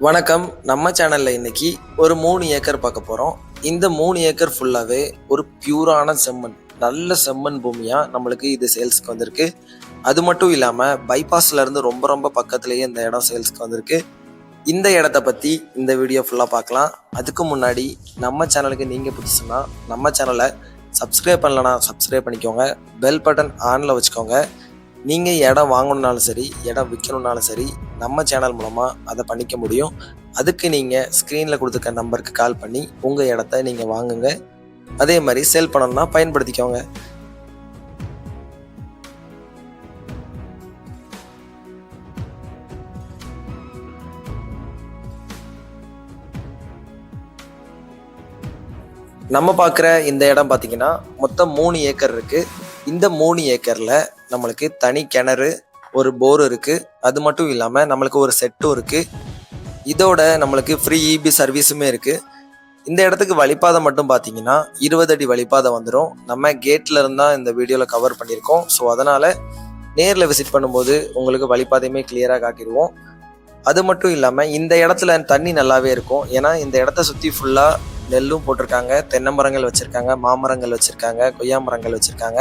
வணக்கம். நம்ம சேனல்ல இன்னைக்கு ஒரு மூணு ஏக்கர் பார்க்க போறோம். இந்த மூணு ஏக்கர் ஃபுல்லாவே ஒரு பியூரான செம்மண் நல்ல செம்மண் பூமியா நம்மளுக்கு இது சேல்ஸ்க்கு வந்திருக்கு. அது மட்டும் இல்லாம பைபாஸ்ல இருந்து ரொம்ப ரொம்ப பக்கத்துலயே இந்த இடம் சேல்ஸ்க்கு வந்திருக்கு. இந்த இடத்த பத்தி இந்த வீடியோ ஃபுல்லா பார்க்கலாம். அதுக்கு முன்னாடி நம்ம சேனலுக்கு நீங்க பிடிச்சுன்னா நம்ம சேனலை சப்ஸ்கிரைப் பண்ணலனா சப்ஸ்கிரைப் பண்ணிக்கோங்க. பெல் பட்டன் ஆன்ல வச்சுக்கோங்க. நீங்கள் இடம் வாங்கணுன்னாலும் சரி இடம் விற்கணுன்னாலும் சரி நம்ம சேனல் மூலமாக அதை பண்ணிக்க முடியும். அதுக்கு நீங்கள் ஸ்க்ரீனில் கொடுத்துருக்க நம்பருக்கு கால் பண்ணி உங்கள் இடத்த நீங்கள் வாங்குங்க. அதே மாதிரி சேல் பண்ணணும்னா பயன்படுத்திக்கோங்க. நம்ம பார்க்குற இந்த இடம் பார்த்தீங்கன்னா மொத்தம் மூணு ஏக்கர் இருக்குது இந்த மூணு ஏக்கரில் நம்மளுக்கு தனி கிணறு ஒரு போர் இருக்குது அது மட்டும் இல்லாமல் நம்மளுக்கு ஒரு செட்டும் இருக்குது இதோட நம்மளுக்கு ஃப்ரீ இபி சர்வீஸுமே இருக்குது இந்த இடத்துக்கு வழிபாதை மட்டும் பார்த்தீங்கன்னா இருபது அடி வழிபாதை வந்துடும் நம்ம கேட்டில் இருந்தால் இந்த வீடியோவில் கவர் பண்ணியிருக்கோம். ஸோ அதனால் நேரில் விசிட் பண்ணும்போது உங்களுக்கு வழிபாதையுமே கிளியராக காட்டிடுவோம் அது மட்டும் இல்லாமல் இந்த இடத்துல தண்ணி நல்லாவே இருக்கும். ஏன்னா இந்த இடத்த சுற்றி ஃபுல்லாக நெல்லும் போட்டிருக்காங்க. தென்னை மரங்கள் வச்சுருக்காங்க மாமரங்கள் வச்சுருக்காங்க கொய்யா மரங்கள் வச்சுருக்காங்க.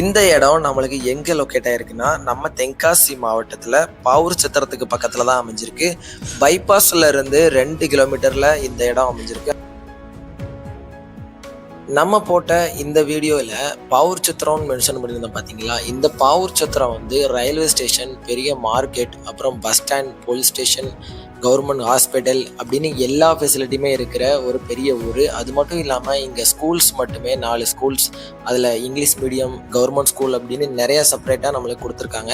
இந்த இடம் நம்மளுக்கு எங்கே லொக்கேட் ஆயிருக்குன்னா நம்ம தென்காசி மாவட்டத்தில் பாவூர் சத்திரத்துக்கு பக்கத்தில் தான் அமைஞ்சிருக்கு. பைபாஸில் இருந்து ரெண்டு கிலோமீட்டரில் இந்த இடம் அமைஞ்சிருக்கு. நம்ம போட்ட இந்த வீடியோவில் பாவூர் சத்திரம்னு மென்ஷன் பண்ணியிருந்தோம் பார்த்தீங்களா இந்த பாவூர் சத்திரம் வந்து ரயில்வே ஸ்டேஷன் பெரிய மார்க்கெட் அப்புறம் bus stand police station government hospital அப்படின்னு எல்லா ஃபெசிலிட்டியுமே இருக்கிற ஒரு பெரிய ஊர். அது மட்டும் இல்லாமல் இங்கே ஸ்கூல்ஸ் மட்டுமே நாலு ஸ்கூல்ஸ் அதில் இங்கிலீஷ் மீடியம் கவர்மெண்ட் ஸ்கூல் அப்படின்னு நிறைய செப்பரேட்டாக நம்மளுக்கு கொடுத்துருக்காங்க.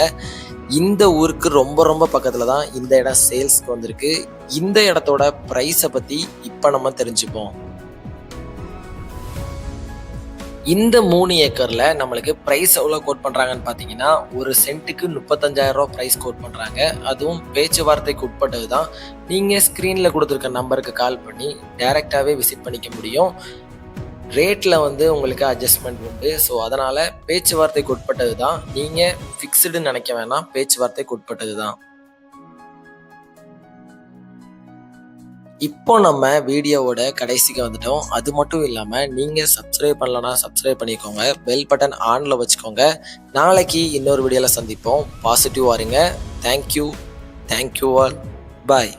இந்த ஊருக்கு ரொம்ப ரொம்ப பக்கத்தில் தான் இந்த இடம் சேல்ஸ்க்கு வந்திருக்கு. இந்த இடத்தோட ப்ரைஸை பற்றி இப்போ நம்ம தெரிஞ்சுப்போம். இந்த மூணு ஏக்கரில் நம்மளுக்கு ப்ரைஸ் எவ்வளோ கோட் பண்ணுறாங்கன்னு பார்த்தீங்கன்னா ஒரு சென்ட்டுக்கு முப்பத்தஞ்சாயிரம் ரூபா ப்ரைஸ் கோட் பண்ணுறாங்க அதுவும் பேச்சுவார்த்தைக்கு உட்பட்டது தான் நீங்கள் ஸ்க்ரீனில் கொடுத்துருக்க நம்பருக்கு கால் பண்ணி டைரெக்டாகவே விசிட் பண்ணிக்க முடியும். ரேட்டில் வந்து உங்களுக்கு அட்ஜஸ்ட்மெண்ட் உண்டு. ஸோ அதனால் பேச்சுவார்த்தைக்கு உட்பட்டது தான் நீங்கள் ஃபிக்ஸ்டுன்னு நினைக்க வேணாம். பேச்சுவார்த்தைக்கு உட்பட்டது தான் இப்போ நம்ம வீடியோவோட கடைசிக்கு வந்துட்டோம். அது மட்டும் இல்லாமல் நீங்கள் சப்ஸ்கிரைப் பண்ணலன்னா சப்ஸ்கிரைப் பண்ணிக்கோங்க. பெல் பட்டன் ஆனில் வச்சுக்கோங்க. நாளைக்கு இன்னொரு வீடியோவில் சந்திப்போம். பாசிட்டிவாக இருங்க. தேங்க்யூ தேங்க்யூ ஆல் பாய்